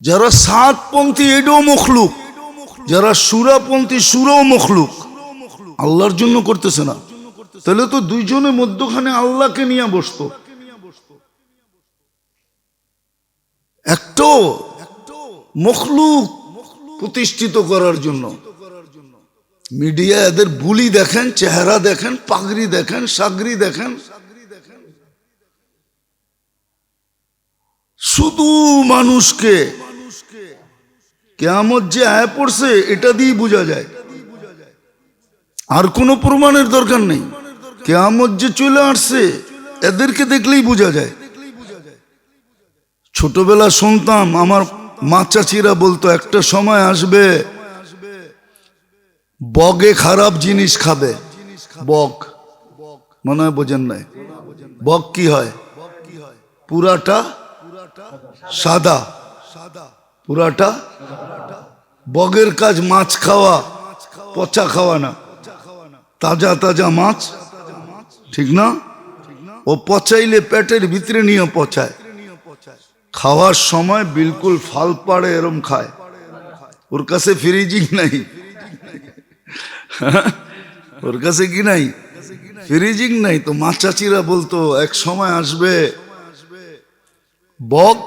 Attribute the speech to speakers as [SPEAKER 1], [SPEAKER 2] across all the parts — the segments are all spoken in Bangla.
[SPEAKER 1] যারা সাতপন্থী, এটাও মখলুক। যারা সুরাপন্থী, সুরাও মখলুক। আল্লাহর জন্য করতেছে না। তাহলে তো দুইজনের মধ্যখানে আল্লাহকে নিয়ে বসতো। একটাও মখলুক প্রতিষ্ঠিত করার জন্য। মিডিয়া এদের বুলি দেখেন, চেহারা দেখেন, পাগড়ি দেখেন, সাগরি দেখেন। শুধু মানুষকে কেমন যে আয় পড়ছে, এটা দিয়ে বোঝা যায়। আর কোনো প্রমাণের দরকার নেই। কেয়ামত যে চলে আসছে, এদেরকে দেখলেই বোঝা যায়। ছোটবেলা শুনতাম, আমার মা চাচিরা বলতো, একটা সময় আসবে, বগে খারাপ জিনিস খাবে। বক মনে হয় বোঝেন নাই। বক কি হয়? পুরাটা সাদা সাদা। পুরাটা বগের কাজ মাছ খাওয়া, পচা খাওয়া না। তাজা তাজা মাছ, ঠিক না? ও পচাইলে পেটের ভিতরে নিয়ে পচায়। খাওয়ার সময় বিলকুল ফাল পাড়ে এরম খায়। ওর কাছে ফ্রিজিং নাই। ওর কাছে কি নাই? ফ্রিজিং নাই তো মা চাচিরা বলতো, এক সময় আসবে বক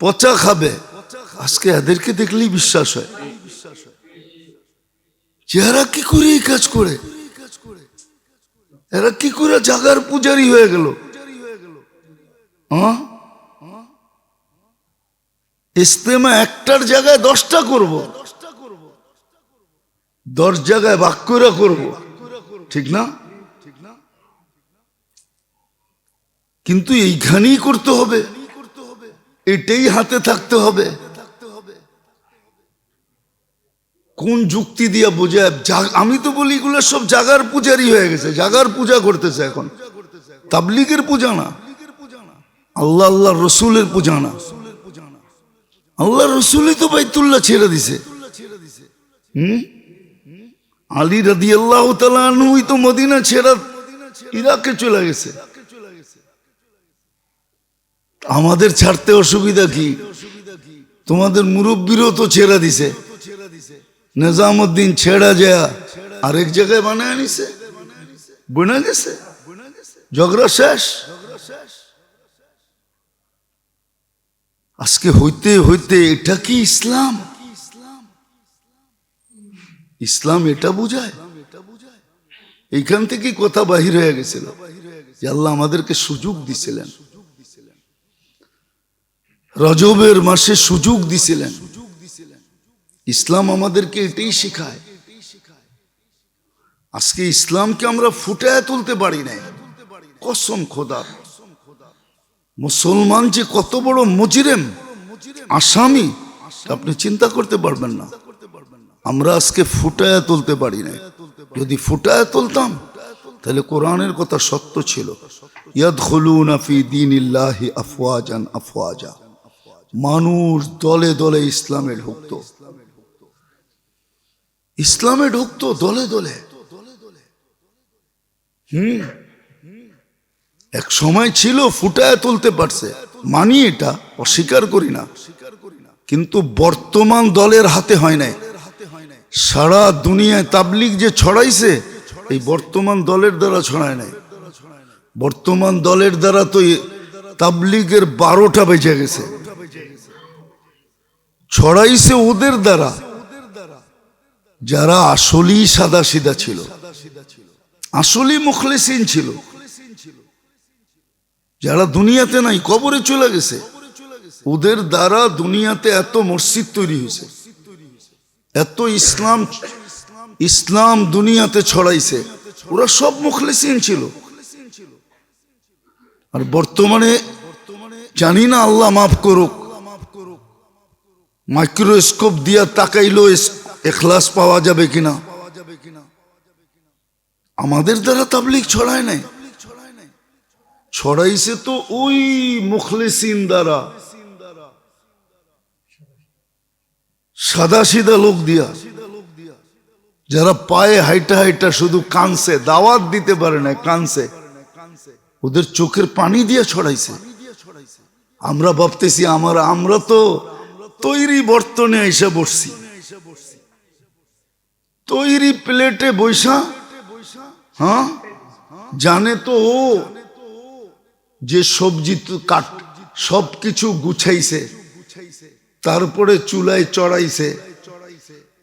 [SPEAKER 1] পচা খাবে। আজকে এদেরকে দেখলেই বিশ্বাস হয়। চেহারা কি করে এই কাজ করে? এরা কি করে জাগার পূজারি হয়ে গেল? ইস্তেমা একটার জায়গায় দশটা করব। দশ জায়গায় বাক্যরা করব। ঠিক না? কিন্তু এইখানেই করতে হবে। এটাই হাতে থাকতে হবে। কোন যুক্তি দিয়ে বোঝায়? আমি তো বলি এগুলো সব জাগার পূজারি হয়ে গেছে, জাগার পূজা করতেছে এখন। তাবলিগের পূজা না। আল্লাহ আল্লাহ রসুলের পূজা না। আল্লাহ রসুলই তো বাইতুল্লাহ ছেড়ে দিছে। আলী রাদি আল্লাহ তালুই তো মদিনা ছেড়া ইরাকে চলে গেছে। আমাদের ছাড়তে অসুবিধা কি? তোমাদের মুরব্বীরও তো ছেড়া দিছে। নিজামুদ্দিন ছেড়া যায়, আরেক জায়গায় বানায় আনিছে। বনে গেছে ঝগড়া শেষ। আজকে হইতে হইতে এটা কি ইসলাম? ইসলাম এটা বুঝায়। এইখান থেকে কথা বাহির হয়ে গেছিল। আল্লাহ আমাদেরকে সুযোগ দিছিলেন। রজবের মাসে সুযোগ দিছিলেন। ইসলাম আমাদেরকে এটাই শেখায়। আজকে ইসলামকে আমরা ফুটায় তুলতে পারি নাই। কসম খোদা। মুসলমান যে কত বড় মুজরিম, আসামি আপনি চিন্তা করতে পারবেন না। আমরা আজকে ফুটায় তুলতে পারি না যদি ফুটায় তুলতাম, তাহলে কোরআনের কথা সত্য ছিল। ইয়াদখুলুনা ফি দীনিল্লাহি আফওয়াজান আফওয়াজা। মানুষ দলে দলে ইসলামে ঢুকতো। ইসলামে ঢুকতো দলে দলে। হুম। এক সময় ছিল ফুটায় তুলতে পারছে। মানি এটা, অস্বীকার করি না। কিন্তু বর্তমান দলের হাতে হয় নাই। সারা দুনিয়ায় তাবলিগ যে ছড়াইছে, এই বর্তমান দলের দ্বারা ছড়ায় নাই। বর্তমান দলের দ্বারা তো তাবলিগের বারোটা বেজে গেছে। ছড়াইছে ওদের দ্বারা। যারা আসলেই সাদা সিধা ছিল, আসলেই মুখলেসিন ছিল। যারা দুনিয়াতে নাই, কবরে চলে গেছে, ওদের দ্বারা দুনিয়াতে এত মসজিদ তৈরি হয়েছে, এত ইসলাম ইসলাম দুনিয়াতে ছড়াইছে, ওরা সব মুখলেসিন ছিল। আর বর্তমানে জানি না, আল্লাহ মাফ করুক মাইক্রোস্কোপ দিয়া তাকাইলো এখলাস পাওয়া যাবে কিনা? আমাদের দ্বারা তাবলিক ছড়ায় নাই। ছড়াইছে তো ওই মুখলেসিন দ্বারা। সাদা সিধা লোক দিয়া। যারা পায়ে হাইটা হাইটা শুধু কানছে, দাওয়াত দিতে পারে না কানছে। ওদের চোখের পানি দিয়ে ছড়াইছে। আমরা ভাবতেছি, আমার, আমরা তো তৈরি বর্তনে এসে বসছি। তৈরি প্লেটে বৈশা হ্যাঁ? জানে তো ও যে সবজি কাট সব কিছু গুছাইছে, তারপরে চুলায় চড়াইছে,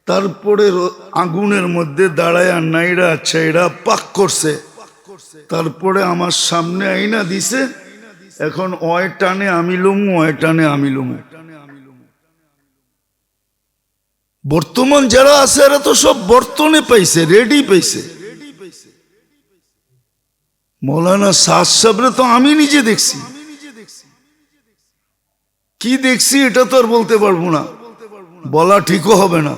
[SPEAKER 1] তারপরে আগুনের মধ্যে দাঁড়ায় নাইরা ছাইরা পাক করছে, তারপরে আমার সামনে আইনা দিছে, এখন অয় টানে আমি লুমু, অয় টানে আমি লুমু। বর্তমান যারা আছে, এরা তো সব বর্তনে পাইছে রেডি পাইছে। মৌলানা সাজ সাবরে তো আমি নিজে দেখছি। কি দেখছি এটা তো আর বলতে পারব না। বলা ঠিকও হবে না।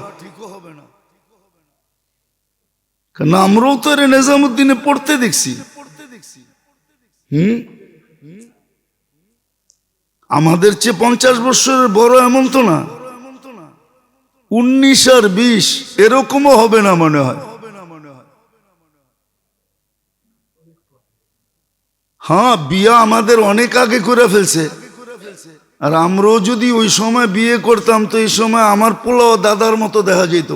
[SPEAKER 1] কারণ আমরাও তো এর নিজামুদ্দিনে পড়তে দেখছি। হুম? আমাদের চেয়ে পঞ্চাশ বছরের বড় এমন তো না। উনিশ আর বিশ, এরকমও হবে না মনে হয়। হ্যাঁ বিয়া আমাদের অনেক আগে করে ফেলছে। আর আমরাও যদি ওই সময় বিয়ে করতাম, তো এই সময় আমার পোলাও দাদার মতো দেখা যেত।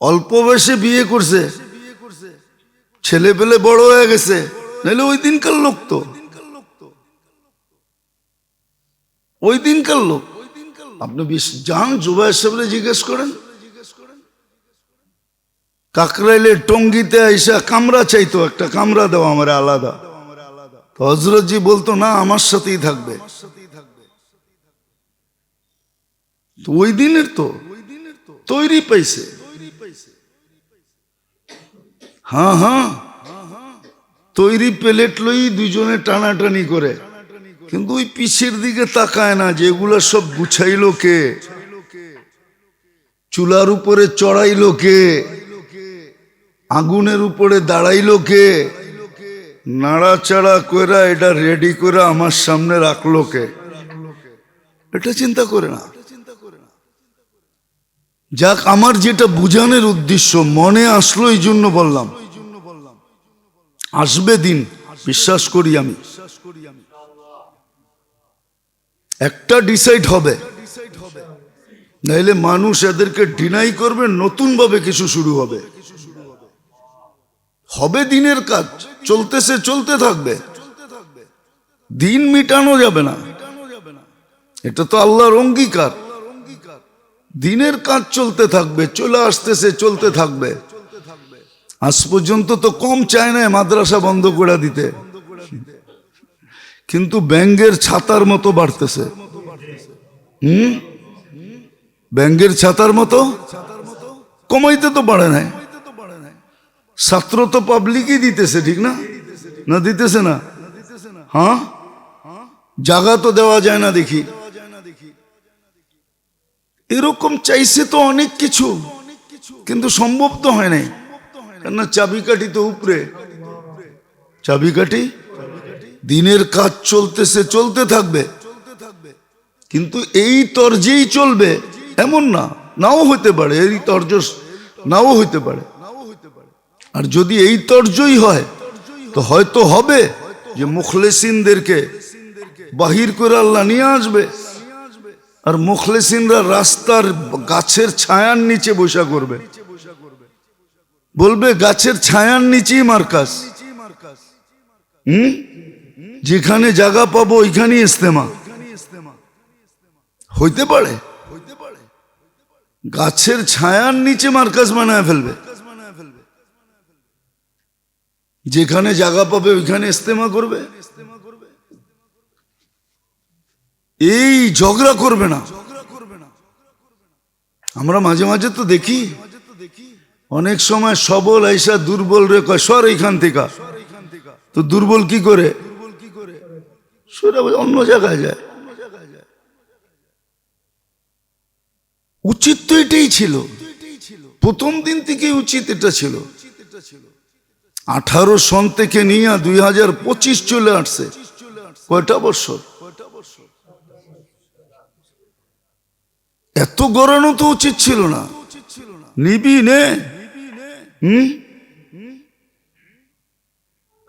[SPEAKER 1] অল্প বয়সে বিয়ে করছে। ছেলে পেলে বড় হয়ে গেছে। নাহলে ওই দিনকার লোক তো। ওই দিনকার লোক। আপনি যান জুবাই সাহেবরে জিজ্ঞেস করেন কাকরাইলে টঙ্গিতে আইসা কামরা চাইতো, একটা কামরা দাও আমার আলাদা। হজরতজি বলতো, না, আমার সাথেই থাকবে। ওই দিনের তো তৈরি পাইছে। হ্যাঁ হ্যাঁ তৈরি প্লেট লই দুইজনে টানাটানি করে। কিন্তু ওই পিছের দিকে তাকায় না যে এগুলো সব গুছাইলো কে? চুলার উপরে চড়াইলো কে? আগুনের উপরে দাঁড়াইলো কে? নাড়াচাড়া কইরা এটা রেডি করে আমার সামনে রাখল কে? এটা চিন্তা করে না। যাক, আমার যেটা বুঝানোর উদ্দেশ্য, মনে আসলো এই জন্য বললাম। আসবে দিন বিশ্বাস করি আমি বিশ্বাস করি আমি। একটা ডিসাইড হবে। নাইলে মানুষ এদেরকে ডিনাই করবে নতুন ভাবে কিছু শুরু হবে। হবে দিনের কাজ, চলতেছে, চলতে থাকবে। দিন মিটানো যাবে না। এটা তো আল্লাহর অঙ্গীকার। দিনের কাজ চলতে থাকবে, চলে আসতেছে, চলতে থাকবে। আজ পর্যন্ত তো কম চায় না মাদ্রাসা বন্ধ করে দিতে। কিন্তু ব্যাঙ্গের ছাতার মতো বাড়তেছে। হুম? ব্যাঙ্গের ছাতার মতো? কমাইতে তো পারে নাই। ছাত্র তো পাবলিকই দিতেছে, ঠিক না? না দিতেছে না? হ্যাঁ? জায়গা তো দেওয়া যায় না দেখি। এরকম চাইছে তো অনেক কিছু, কিন্তু সম্ভব তো হয় নাই। কেননা চাবিকাঠি তো উপরে। চাবিকাঠি? দিনের কাজ চলতেছে, চলতে থাকবে। কিন্তু এই তর্জেই চলবে, এমন না, নাও হতে পারে, এই তর্জ নাও হইতে পারে। আর যদি এই তর্জই হয়, তো হয়তো হবে যে মুখলেসিনদেরকে বাহির করে আল্লাহ নিয়ে আসবে। আর মুখলেসিনরা রাস্তার গাছের ছায়ার নিচে বসা করবে। বলবে, গাছের ছায়ার নিচেই মার্কাস। হুম? যেখানে জায়গা পাবো ওইখানে ইস্তেমা হইতে পারে? গাছের ছায়ার নিচে মার্কাস বানায় ফেলবে। যেখানে জায়গা পাবে ওইখানে ইস্তেমা করবে। এই ঝগড়া করবে না। আমরা মাঝে মাঝে তো দেখি, অনেক সময় সবল আইসা দুর্বল রে কয়, সর এইখান থেকে। তো দুর্বল কি করে? আবার অন্য জায়গায় যায়। উচিত তো এটাই ছিল। প্রথম দিন থেকে উচিত এটা ছিল। আঠারো সন থেকে নিয়ে দুই হাজার পঁচিশ চলে আসছে। কয়টা বছর? এত গড়ানো তো উচিত ছিল না। নিবি নে।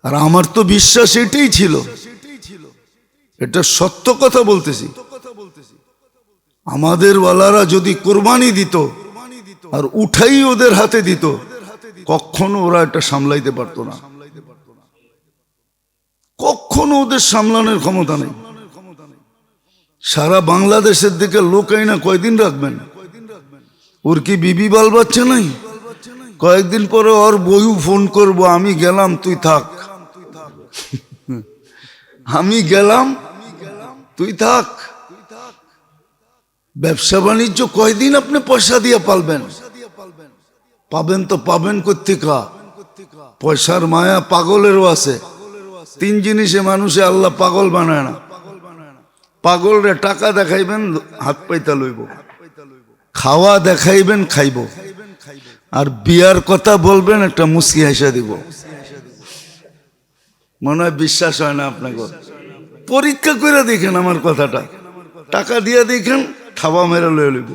[SPEAKER 1] আর আমার তো বিশ্বাস এটাই ছিল। এটা সত্য কথা বলতেছি। আমাদের ওয়ালারা যদি কোরবানি দিত আর উঠাই ওদের হাতে দিত, কখনো ওরা এটা সামলাইতে পারতো না। কখনো ওদের সামলানোর ক্ষমতা নেই। সারা বাংলাদেশের দিকে লোক না কয়দিন রাখবেন? ওর কি বিবি বাল বাচ্চা নাই? কয়েকদিন পরে ওর বইও ফোন করব, আমি গেলাম, তুই থাক। আমি গেলাম তুই থাক। ব্যবসা বাণিজ্য কয়দিন আপনি পয়সা দিয়ে পালবেন? পাবেন তো পাবেন কোথেকা পয়সার মায়া পাগলেরও আছে। তিন জিনিসে মানুষে আল্লাহ পাগল বানায় না। পাগল পাগলরে টাকা দেখাইবেন, হাত পাইতা লইব। খাওয়া দেখাইবেন, খাইব। আর বিয়ার কথা বলবেন, একটা মুসকি হাসা দিব। মনে হয় বিশ্বাস হয় না আপনাকে। পরীক্ষা করে দেখেন আমার কথাটা। টাকা দিয়ে দেখেন, থাবা মেরে লয়ে লইব।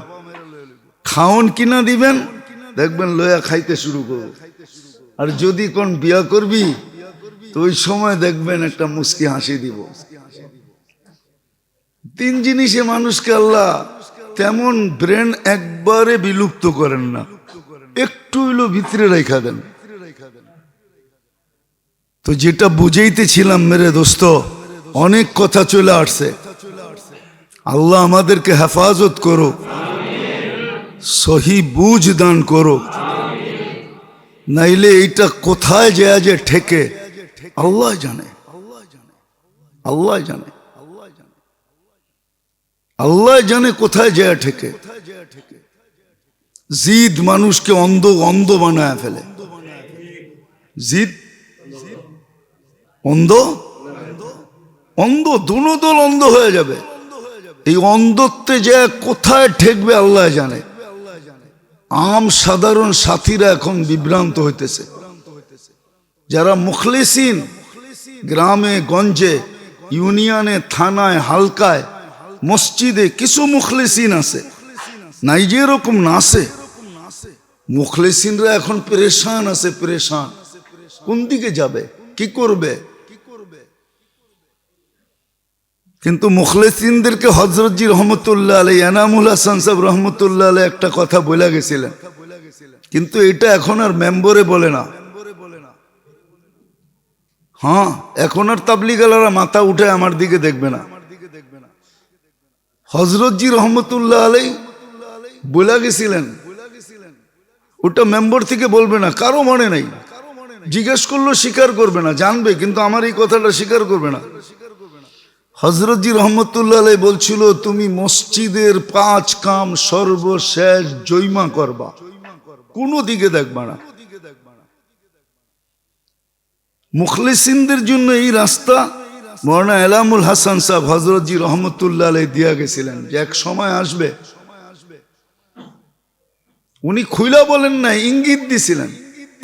[SPEAKER 1] খাওন কিনা দিবেন, দেখবেন লয়া খাইতে শুরু করব। আর যদি কোন বিয়া করবি, তো ওই সময় দেখবেন একটা মুস্কি হাসি দিব। তিন জিনিসে মানুষকে আল্লাহ তেমন ব্রেন একবারে বিলুপ্ত করেন না। একটু হইল ভিতরে রেখা দেন। তো যেটা বুঝাইতেছিলাম, মেরে দোস্ত অনেক কথা চলে আসছে। আল্লাহ আমাদেরকে হেফাজত করো। সহি বুঝ দান করো। নাইলে এইটা কোথায় যায় যে ঠেকে? আল্লাহ জানে। আল্লাহ জানে। আল্লাহ জানে কোথায় যায় ঠেকে। জিদ মানুষকে অন্ধ অন্ধ বানায় ফেলে। জিদ? অন্ধ? অন্ধ দুনো দল অন্ধ হয়ে যাবে। এই অন্ধত্বে যে কোথায় ঠেকবে আল্লাহ জানে। আম সাধারণ সাথীরা এখন বিভ্রান্ত হইতেছে। যারা মুখলেসিন, গ্রামে, গঞ্জে, ইউনিয়নে, থানায়, হালকায়, মসজিদে কিছু মুখলেসিন আছে। নাই যে এরকম না আছে। মুখলেসিনরা এখন পরেশান আছে, পরেশান। কোন দিকে যাবে? কি করবে? কিন্তু মুখলেসিনদেরকে হজরতজি রহমতুল্লাহ আলী এনামুল হাসান সাহেব রহমতুল্লাহ আলী একটা কথা বলে গেছিলেন। কিন্তু এটা এখন আর মেম্বরে বলে না। হ্যাঁ এখন আর তাবলিগালারা মাথা উঠে আমার দিকে দেখবে না। হজরতজি রহমতুল্লাহ আলাই বলে গেছিলেন। ওটা মেম্বর থেকে বলবে না, কারও মনে নাই। জিজ্ঞেস করল স্বীকার করবে না, জানবে, কিন্তু আমার এই কথাটা স্বীকার করবে না। হজরতজি রহমতুল্লাহ বলছিল, তুমি মসজিদের পাঁচ কাম সর্বশেষ জৈমা করবা। কোনো দিকে দেখবা না। মুখলিসিনদের জন্য এই রাস্তা। মৌলানা এলামুল হাসান সাহেব হজরতজি রহমতুল্লাহ দিয়া গেছিলেন, যে এক সময় আসবে। উনি খুইলা বলেন না, ইঙ্গিত দিছিলেন।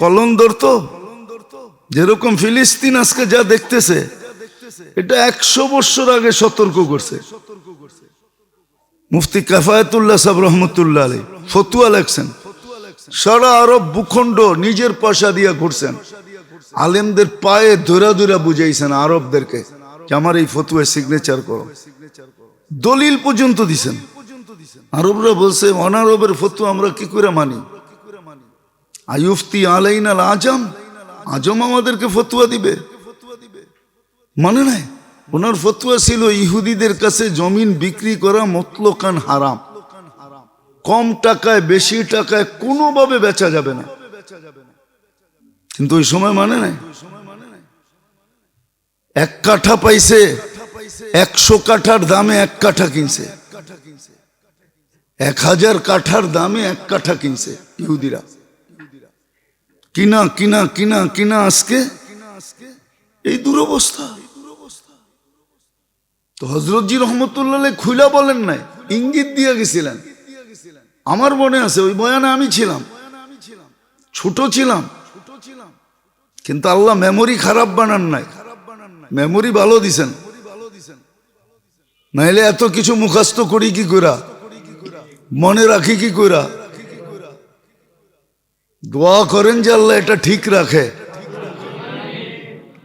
[SPEAKER 1] কলন্দর তো যেরকম ফিলিস্তিন আজকে যা দেখতেছে এটা একশো বছর আগে সতর্ক করছে। মুফতি কাফায়তুল্লাহ সাহেব রহমতুল্লাহ আলী ফতুয়া লেখছেন। সারা আরব ভূখণ্ড নিজের পয়সা দিয়া ঘুরছেন। আলেমদের পায়ে ধরা ধরা বুঝাইছেন আরবদেরকে যে আমার এই ফতুয়ায় সিগনেচার করো। দলিল পর্যন্ত দিছেন। আরবরা বলছে, অনারবের ফতু আমরা কি করে মানি? আয়ুফতি আলাইনাল আজম আজম আমাদেরকে ফতুয়া দিবে। মানে নাই? ওনার ফতুয়া ছিল, ইহুদিদের কাছে জমিন বিক্রি করা মতলকান হারাম। কম টাকায়, বেশি টাকায় কোনোভাবে বেচা যাবে না। কিন্তু ওই সময় মানে নাই? এক কাঠা পাইছে, একশো কাঠার দামে এক কাঠা কিনছে। এক হাজার কাঠার দামে এক কাঠা কিনছে ইহুদিরা। কিনা কিনা কিনা কিনা আজকে? এই দুরবস্থা। তো হজরতজি রহমতুল্লাহ খুইলা বলেন নাই, ইঙ্গিত দিয়ে গেছিলেন। আমার মনে আছে ওই বয়ানে আমি ছিলাম, ছোট ছিলাম, কিন্তু আল্লাহ মেমোরি খারাপ বানান নাই মেমোরি ভালো দিছেন। নাইলে এত কিছু মুখাস্ত করি কি করা মনে রাখি কি করা দোয়া করেন যে আল্লাহ এটা ঠিক রাখে।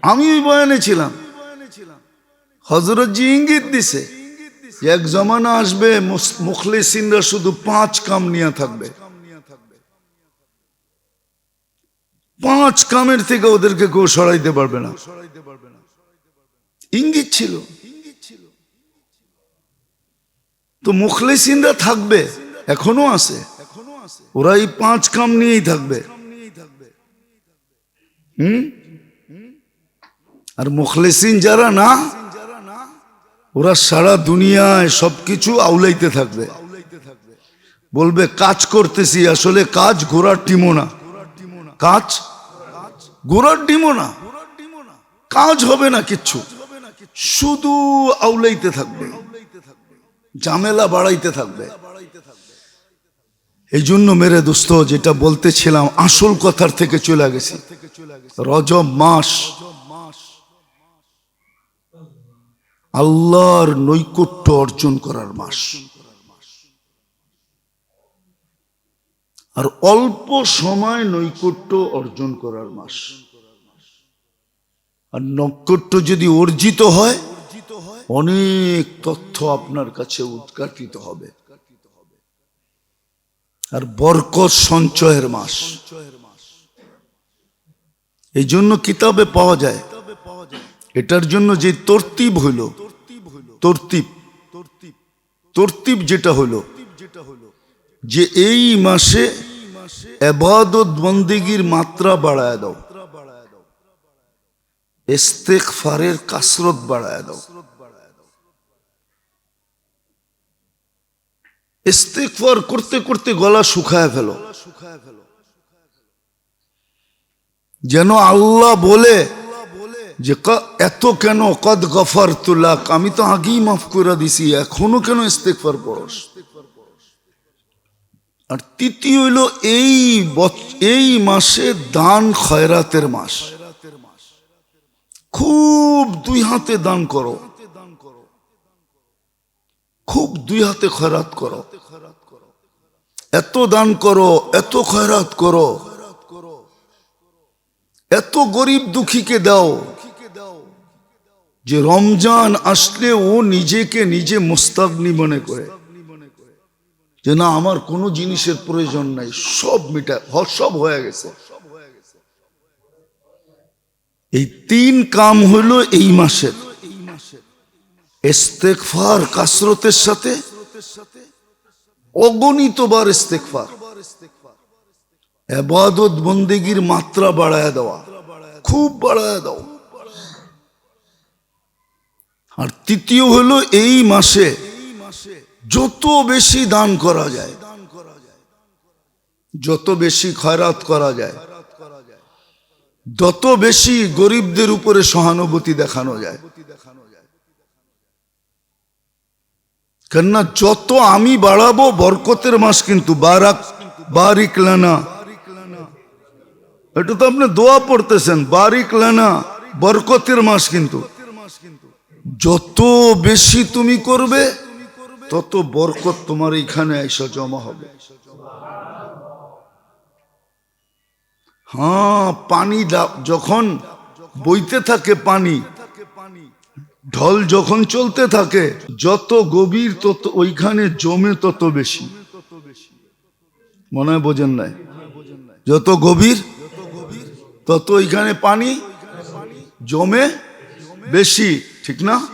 [SPEAKER 1] আমি ওই বয়ানে ছিলাম। হজরত জি ইঙ্গিত দিছে, এক জমানা আসবে মুখলিসিনরা শুধু পাঁচ কাম নিয়ে থাকবে। পাঁচ কামের থেকে ওদেরকে কেউ সরাইতে পারবে না। ইঙ্গিত ছিল। তো মুখলিসিনরা থাকবে, এখনও আছে। ওরা এই পাঁচ কাম নিয়েই থাকবে। হুম? আর মুখলিসিন যারা না ওরা সারা দুনিয়ায় সবকিছু আউলাইতে থাকবে। বলবে, কাজ করতেছি, আসলে কাজ ঘোড়ার টিমো না। কাজ? ঘোড়ার ডিমো না। কাজ হবে না কিচ্ছু। শুধু আউলাইতে থাকবে। ঝামেলা বাড়াইতে থাকবে। এই জন্য মেরে দোস্ত, যেটা বলতেছিলাম, আসল কথার থেকে চলে গেছি। রজব মাস আল্লাহর নৈকট্য অর্জন করার মাস। আর অল্প সময় নৈকট্য অর্জন করার মাস। আর নৈকট্য যদি অর্জিত হয়, অনেক তথ্য আপনার কাছে উদ্ঘাটিত হবে। আর বরকত সঞ্চয়ের মাস। এই জন্য কিতাবে পাওয়া যায়, এটার জন্য যে তরতিব হইল তরতিব। তরতিব যেটা হলো যে এই মাসে এবাদত বন্দিগির মাত্রা বাড়ায় দাও। কাসরত বাড়ায় দাও। ইস্তেগফার করতে করতে গলা শুকায় ফেলো। যেন আল্লাহ বলে যে এত কেন কদ গফার তুলাক? আমি তো আগেই মাফ করে দিছি, এখনও কেন ইস্তেগফার পড়স? আর তৃতীয় হইল এই এই মাসে দান খয়রাতের মাস। খুব দুই হাতে দান করো। খুব দুই হাতে খয়রাত করো। এত দান করো, এত খয়রাত করো। এত গরিব দুঃখীকে দাও। যে রমজান আসলে ও নিজেকে নিজে মুস্তাগনি মনে করে। যে না, আমার কোনো জিনিসের প্রয়োজন নাই, সব মিটা সব হয়ে গেছে। এই তিন কাম হইল এই মাসের। ইস্তেগফার কাসরতের সাথে, অগণিতবার ইস্তেগফার। এবাদত বন্দেগীর মাত্রা বাড়ায় দেওয়া, খুব বাড়ায় দাও। আর তৃতীয় হলো এই মাসে যত বেশি দান করা যায়, যত বেশি খয়রাত করা যায় যত বেশি গরিবদের উপরে সহানুভূতি দেখানো যায়। কেননা যত আমি বাড়াবো বরকতের মাস কিন্তু বারাক, বারিক লানা। এটা তো আপনি দোয়া পড়তেছেন, বারিক লানা, বরকতের মাস কিন্তু। যত বেশি তুমি করবে, তত বরকত তোমার এইখানে এসে জমা হবে। হ্যাঁ পানি যখন বইতে থাকে পানি, ঢল যখন চলতে থাকে, যত গভীর তত ওইখানে জমে তত বেশি। মনে হয় বোঝেন নাই? যত গভীর, তত ওইখানে পানি জমে বেশি। ঠিক না?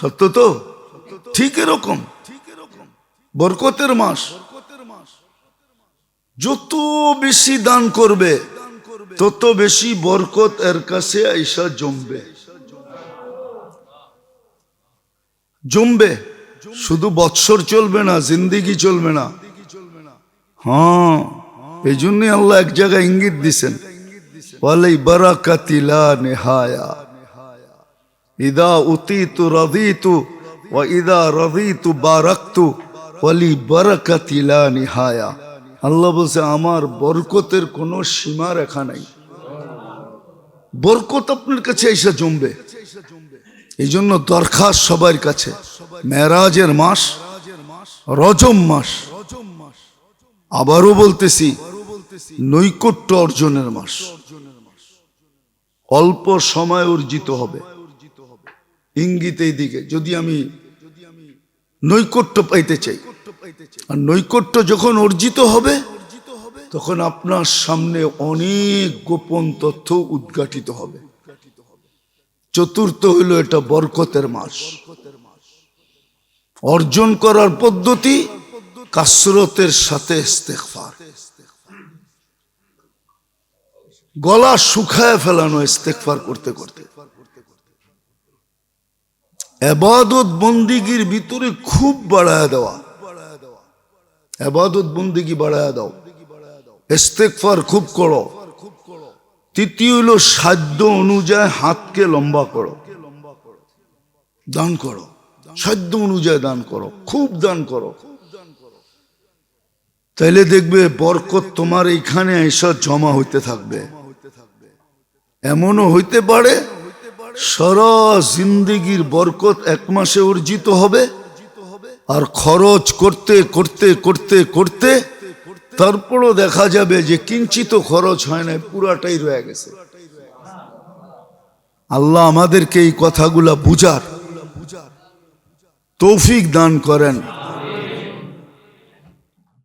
[SPEAKER 1] সত্য তো? ঠিক এরকম। বরকতের মাস। যত বেশি দান করবে, তত বেশি বরকত এর কাছে আইসা জমবে। জমবে। শুধু বৎসর চলবে না, জিন্দিগি চলবে না। হ্যাঁ এই জন্যই আল্লাহ এক জায়গায় ইঙ্গিত দিছেন। ওয়ালাই বারাকাতিলা নেহায়া। ইদা উতিতু রাদিতু ওয়া ইদা রাদিতু বারাকতু ওয়ালি বারাকাতিলা নিহায়া। আল্লাহ বলছে, আমার বরকতের কোনো সীমা রেখা নাই। বরকত আপনার কাছে এসে জমবে। এই জন্য দরখাস্ত সবার কাছে। মেরাজের মাস, রজম মাস। আবারও বলতেছি, নৈকট্য অর্জনের মাস। অল্প সময় অর্জিত হবে। ইঙ্গিত এই দিকে, যদি আমি নৈকট্য পাইতে চাই, আর নৈকট্য যখন অর্জিত হবে, তখন আপনার সামনে অনেক গোপন তথ্য উদ্ঘাটিত হবে। চতুর্থ হইল এটা বরকতের মাস। অর্জন করার পদ্ধতি কাসরতের সাথে গলা শুকায় ফেলানো ইস্তেগফার করতে করতে। এবাদত বন্দিগির ভিতরে খুব বাড়ায় দেওয়া। এবাদত বন্দিগি বাড়ায় দাও। ইস্তেগফার খুব করো। তৃতীয় হলো সাধ্য অনুযায়ী হাতকে লম্বা করো। দান করো। সাধ্য অনুযায়ী দান করো। খুব দান করো। তাইলে দেখবে বরকত তোমার এইখানে এসব জমা হইতে থাকবে। এমনও হইতে পারে সারা জিন্দিগির বরকত এক মাসে অর্জিত হবে। আর খরচ করতে করতে করতে করতে তারপরও দেখা যাবে যে কিঞ্চিত খরচ হয় না পুরাটাই রয়ে গেছে। আল্লাহ আমাদেরকে এই কথাগুলা বুঝার তৌফিক দান করেন।